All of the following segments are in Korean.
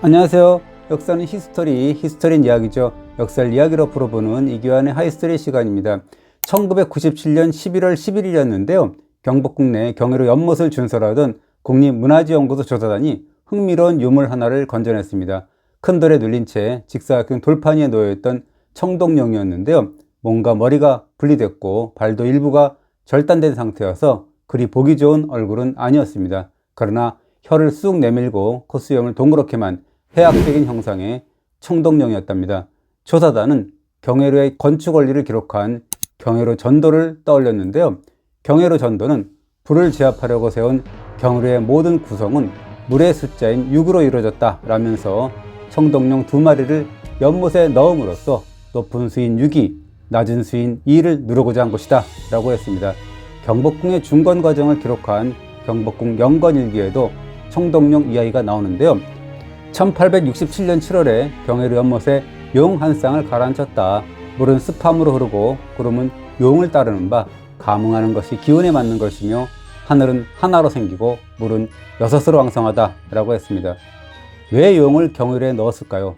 안녕하세요. 역사는 히스토리, 히스토리는 이야기죠. 역사를 이야기로 풀어보는 이기환의 하이스토리 시간입니다. 1997년 11월 11일이었는데요. 경복궁 내 경회로 연못을 준설하던 국립문화지연구소 조사단이 흥미로운 유물 하나를 건져냈습니다. 큰 돌에 눌린 채 직사각형 돌판 위에 놓여있던 청동용이었는데요. 뭔가 머리가 분리됐고 발도 일부가 절단된 상태여서 그리 보기 좋은 얼굴은 아니었습니다. 그러나 혀를 쑥 내밀고 코수염을 동그랗게만 해학적인 형상의 청동령이었답니다. 조사단은 경회로의 건축 원리를 기록한 경회로 전도를 떠올렸는데요. 경회로 전도는 불을 제압하려고 세운 경회로의 모든 구성은 물의 숫자인 6으로 이루어졌다 라면서 청동령 두 마리를 연못에 넣음으로써 높은 수인 6이 낮은 수인 2를 누르고자 한 것이다 라고 했습니다. 경복궁의 중건 과정을 기록한 경복궁 영건일기에도 청동령 이야기가 나오는데요. 1867년 7월에 경회로 연못에 용 한 쌍을 가라앉혔다. 물은 습함으로 흐르고 구름은 용을 따르는 바 감응하는 것이 기운에 맞는 것이며 하늘은 하나로 생기고 물은 여섯으로 왕성하다 라고 했습니다. 왜 용을 경회로에 넣었을까요?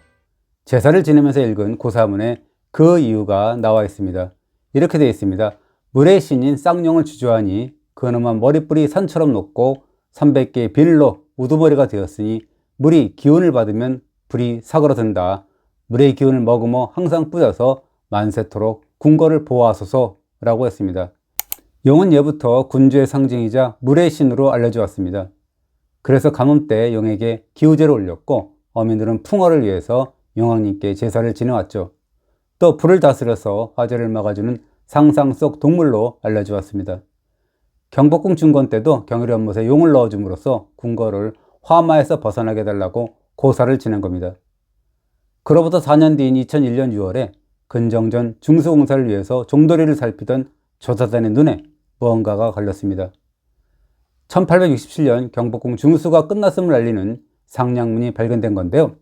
제사를 지내면서 읽은 고사문에 그 이유가 나와 있습니다. 이렇게 되어 있습니다. 물의 신인 쌍용을 주저하니 그놈은 머리뿔이 산처럼 높고 300개의 비늘로 우두머리가 되었으니 물이 기운을 받으면 불이 사그러든다. 물의 기운을 머금어 항상 뿌려서 만세토록 궁궐을 보호하소서라고 했습니다. 용은 예부터 군주의 상징이자 물의 신으로 알려져 왔습니다. 그래서 가뭄 때 용에게 기우제를 올렸고 어민들은 풍어를 위해서 용왕님께 제사를 지내왔죠. 또 불을 다스려서 화재를 막아주는 상상 속 동물로 알려져 왔습니다. 경복궁 중건 때도 경의리 연못에 용을 넣어줌으로써 궁궐을 화마에서 벗어나게 해달라고 고사를 지낸 겁니다. 그로부터 4년 뒤인 2001년 6월에 근정전 중수공사를 위해서 종도리를 살피던 조사단의 눈에 무언가가 걸렸습니다. 1867년 경복궁 중수가 끝났음을 알리는 상량문이 발견된 건데요.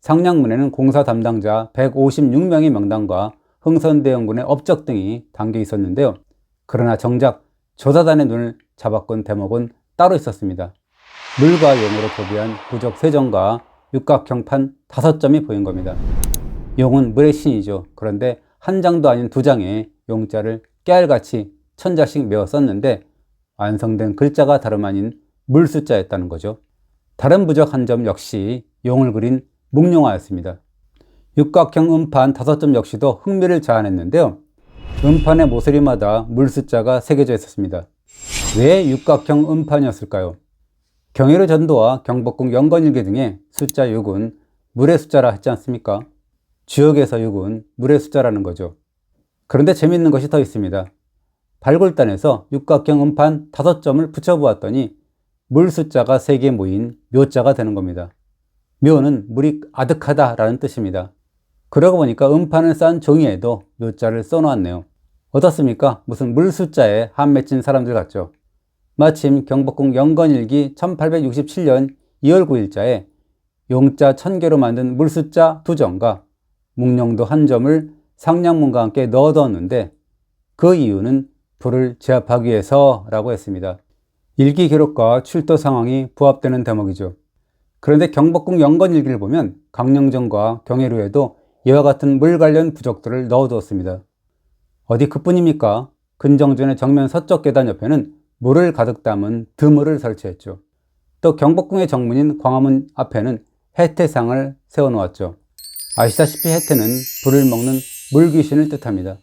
상량문에는 공사 담당자 156명의 명단과 흥선대원군의 업적 등이 담겨 있었는데요. 그러나 정작 조사단의 눈을 잡았건 대목은 따로 있었습니다. 물과 용으로 도비한 부적 세정과 육각형판 다섯 점이 보인 겁니다. 용은 물의 신이죠. 그런데 한 장도 아닌 두 장에 용자를 깨알같이 천자씩 메어 썼는데 완성된 글자가 다름 아닌 물 숫자였다는 거죠. 다른 부적 한 점 역시 용을 그린 묵룡화였습니다. 육각형 음판 다섯 점 역시도 흥미를 자아냈는데요. 음판의 모서리마다 물 숫자가 새겨져 있었습니다. 왜 육각형 음판이었을까요? 경의로 전도와 경복궁 영건일기 등의 숫자 6은 물의 숫자라 했지 않습니까? 주역에서 6은 물의 숫자라는 거죠. 그런데 재밌는 것이 더 있습니다. 발굴단에서 육각형 음판 5점을 붙여보았더니 물 숫자가 3개 모인 묘자가 되는 겁니다. 묘는 물이 아득하다 라는 뜻입니다. 그러고 보니까 음판을 싼 종이에도 묘자를 써놓았네요. 어떻습니까? 무슨 물 숫자에 한 맺힌 사람들 같죠? 마침 경복궁 영건일기 1867년 2월 9일자에 용자 1000개로 만든 물숫자 2점과 묵룡도 한 점을 상량문과 함께 넣어뒀는데 그 이유는 불을 제압하기 위해서라고 했습니다. 일기 기록과 출도 상황이 부합되는 대목이죠. 그런데 경복궁 영건일기를 보면 강령전과 경혜루에도 이와 같은 물 관련 부적들을 넣어두었습니다. 어디 그뿐입니까? 근정전의 정면 서쪽 계단 옆에는 물을 가득 담은 드물을 설치했죠. 또 경복궁의 정문인 광화문 앞에는 해태상을 세워놓았죠. 아시다시피 해태는 불을 먹는 물귀신을 뜻합니다.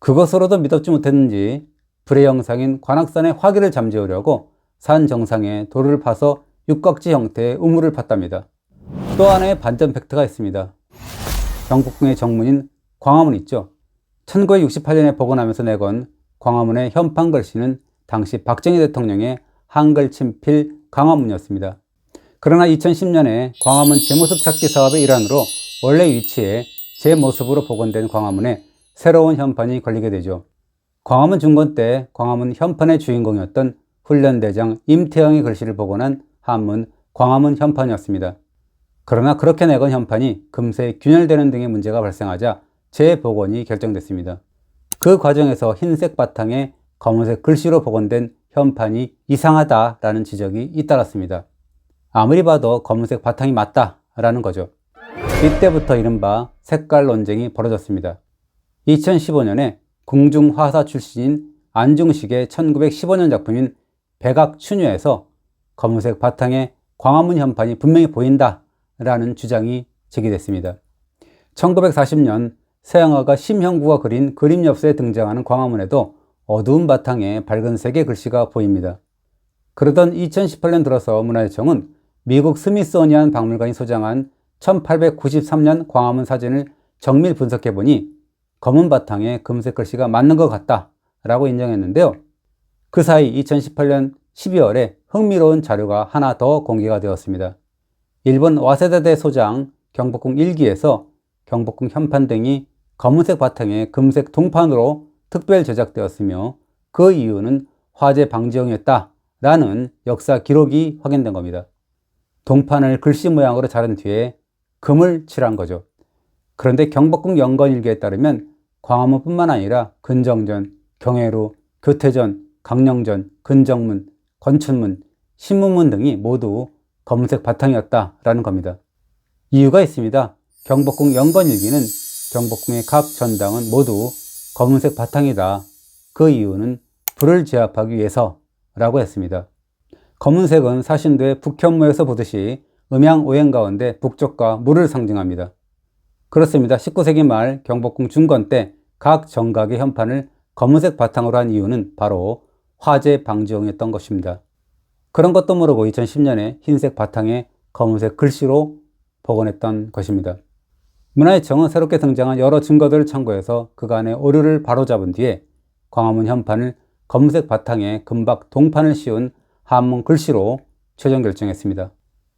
그것으로도 믿었지 못했는지 불의 영상인 관악산의 화기를 잠재우려고 산 정상에 돌을 파서 육각지 형태의 우물을 팠답니다. 또 하나의 반전 팩트가 있습니다. 경복궁의 정문인 광화문 있죠. 1968년에 복원하면서 내건 광화문의 현판 글씨는 당시 박정희 대통령의 한글 친필 광화문이었습니다. 그러나 2010년에 광화문 제모습 찾기 사업의 일환으로 원래 위치에 제 모습으로 복원된 광화문에 새로운 현판이 걸리게 되죠. 광화문 중건 때 광화문 현판의 주인공이었던 훈련대장 임태영의 글씨를 복원한 한문 광화문 현판이었습니다. 그러나 그렇게 내건 현판이 금세 균열되는 등의 문제가 발생하자 재복원이 결정됐습니다. 그 과정에서 흰색 바탕에 검은색 글씨로 복원된 현판이 이상하다라는 지적이 잇따랐습니다. 아무리 봐도 검은색 바탕이 맞다 라는 거죠. 이때부터 이른바 색깔 논쟁이 벌어졌습니다. 2015년에 궁중화사 출신인 안중식의 1915년 작품인 백악춘유에서 검은색 바탕에 광화문 현판이 분명히 보인다 라는 주장이 제기됐습니다. 1940년 서양화가 심형구가 그린 그림 엽서에 등장하는 광화문에도 어두운 바탕에 밝은 색의 글씨가 보입니다. 그러던 2018년 들어서 문화재청은 미국 스미소니안 박물관이 소장한 1893년 광화문 사진을 정밀 분석해 보니 검은 바탕에 금색 글씨가 맞는 것 같다 라고 인정했는데요. 그 사이 2018년 12월에 흥미로운 자료가 하나 더 공개가 되었습니다. 일본 와세다대 소장 경복궁 1기에서 경복궁 현판 등이 검은색 바탕에 금색 동판으로 특별 제작되었으며 그 이유는 화재 방지용이었다 라는 역사 기록이 확인된 겁니다. 동판을 글씨 모양으로 자른 뒤에 금을 칠한 거죠. 그런데 경복궁 연건 일기에 따르면 광화문뿐만 아니라 근정전, 경회로, 교태전, 강령전, 근정문, 건춘문, 신문문 등이 모두 검은색 바탕이었다라는 겁니다. 이유가 있습니다. 경복궁 연건일기는 경복궁의 각 전당은 모두 검은색 바탕이다. 그 이유는 불을 제압하기 위해서 라고 했습니다. 검은색은 사신도의 북현무에서 보듯이 음양 오행 가운데 북쪽과 물을 상징합니다. 그렇습니다. 19세기 말 경복궁 중건 때 각 정각의 현판을 검은색 바탕으로 한 이유는 바로 화재 방지용이었던 것입니다. 그런 것도 모르고 2010년에 흰색 바탕에 검은색 글씨로 복원했던 것입니다. 문화재청은 새롭게 등장한 여러 증거들을 참고해서 그간의 오류를 바로잡은 뒤에 광화문 현판을 검은색 바탕에 금박 동판을 씌운 한문 글씨로 최종 결정했습니다.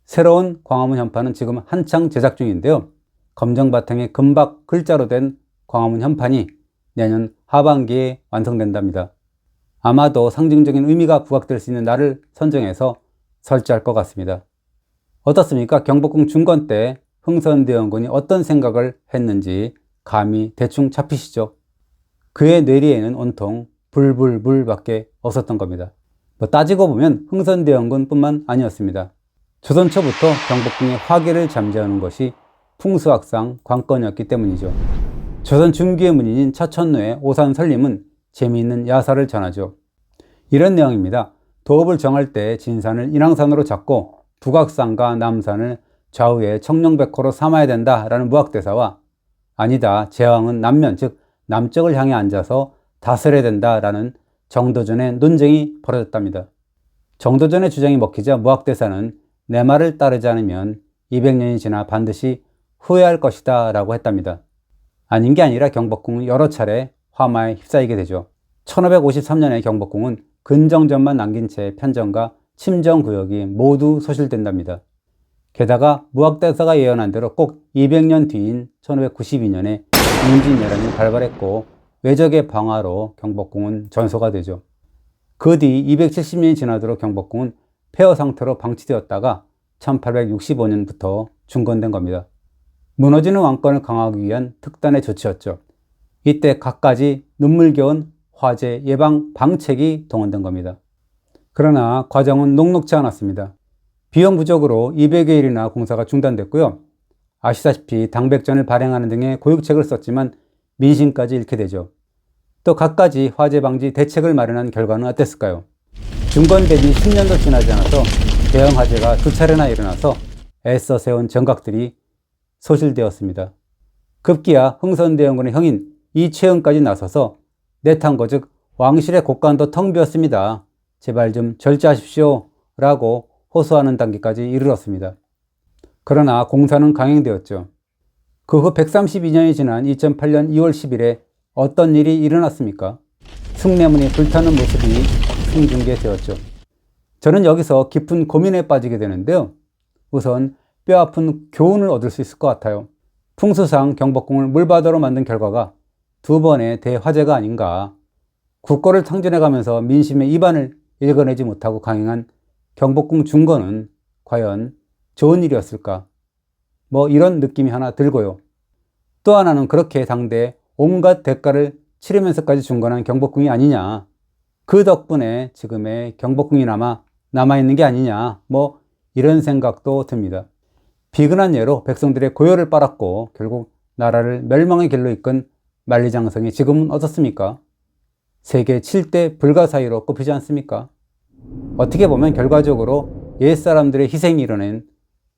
새로운 광화문 현판은 지금 한창 제작 중인데요. 검정 바탕에 금박 글자로 된 광화문 현판이 내년 하반기에 완성된답니다. 아마도 상징적인 의미가 부각될 수 있는 날을 선정해서 설치할 것 같습니다. 어떻습니까? 경복궁 중건 때 흥선대원군이 어떤 생각을 했는지 감이 대충 잡히시죠? 그의 뇌리에는 온통 불불불밖에 없었던 겁니다. 뭐 따지고 보면 흥선대원군뿐만 아니었습니다. 조선 초부터 경복궁의 화계를 잠재우는 것이 풍수학상 관건이었기 때문이죠. 조선 중기의 문인인 차천노의 오산 설림은 재미있는 야사를 전하죠. 이런 내용입니다. 도읍을 정할 때 진산을 인왕산으로 잡고 북악산과 남산을 좌우에 청룡백호로 삼아야 된다라는 무학대사와 아니다 제왕은 남면 즉 남쪽을 향해 앉아서 다스려야 된다라는 정도전의 논쟁이 벌어졌답니다. 정도전의 주장이 먹히자 무학대사는 내 말을 따르지 않으면 200년이 지나 반드시 후회할 것이다 라고 했답니다. 아닌 게 아니라 경복궁은 여러 차례 화마에 휩싸이게 되죠. 1553년에 경복궁은 근정전만 남긴 채 편정과 침정구역이 모두 소실된답니다. 게다가 무학대사가 예언한 대로 꼭 200년 뒤인 1592년에 임진왜란이 발발했고 외적의 방화로 경복궁은 전소가 되죠. 그 뒤 270년이 지나도록 경복궁은 폐허 상태로 방치되었다가 1865년부터 중건된 겁니다. 무너지는 왕권을 강화하기 위한 특단의 조치였죠. 이때 갖가지 눈물겨운 화재 예방 방책이 동원된 겁니다. 그러나 과정은 녹록지 않았습니다. 비용 부족으로 200여 일이나 공사가 중단됐고요. 아시다시피 당백전을 발행하는 등의 고육책을 썼지만 민심까지 잃게 되죠. 또 갖가지 화재 방지 대책을 마련한 결과는 어땠을까요? 중건된 지 10년도 지나지 않아서 대형 화재가 두 차례나 일어나서 애써 세운 정각들이 소실되었습니다. 급기야 흥선대원군의 형인 이채은까지 나서서 내탄거 즉 왕실의 곳간도 텅 비었습니다. 제발 좀 절제하십시오 라고 호소하는 단계까지 이르렀습니다. 그러나 공사는 강행되었죠. 그 후 132년이 지난 2008년 2월 10일에 어떤 일이 일어났습니까? 숭례문이 불타는 모습이 생중계되었죠. 저는 여기서 깊은 고민에 빠지게 되는데요. 우선 뼈아픈 교훈을 얻을 수 있을 것 같아요. 풍수상 경복궁을 물바다로 만든 결과가 두 번의 대화재가 아닌가. 국고를 탕진해가면서 민심의 입안을 읽어내지 못하고 강행한 경복궁 중건은 과연 좋은 일이었을까? 뭐 이런 느낌이 하나 들고요. 또 하나는 그렇게 당대 온갖 대가를 치르면서까지 중건한 경복궁이 아니냐. 그 덕분에 지금의 경복궁이 남아 남아있는 게 아니냐. 뭐 이런 생각도 듭니다. 비근한 예로 백성들의 고열을 빨았고 결국 나라를 멸망의 길로 이끈 만리장성이 지금은 어떻습니까? 세계 7대 불가사의로 꼽히지 않습니까? 어떻게 보면 결과적으로 옛 사람들의 희생이 이뤄낸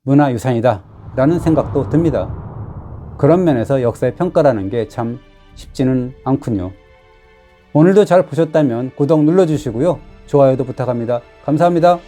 문화유산이다 라는 생각도 듭니다. 그런 면에서 역사의 평가라는 게 참 쉽지는 않군요. 오늘도 잘 보셨다면 구독 눌러주시고요. 좋아요도 부탁합니다. 감사합니다.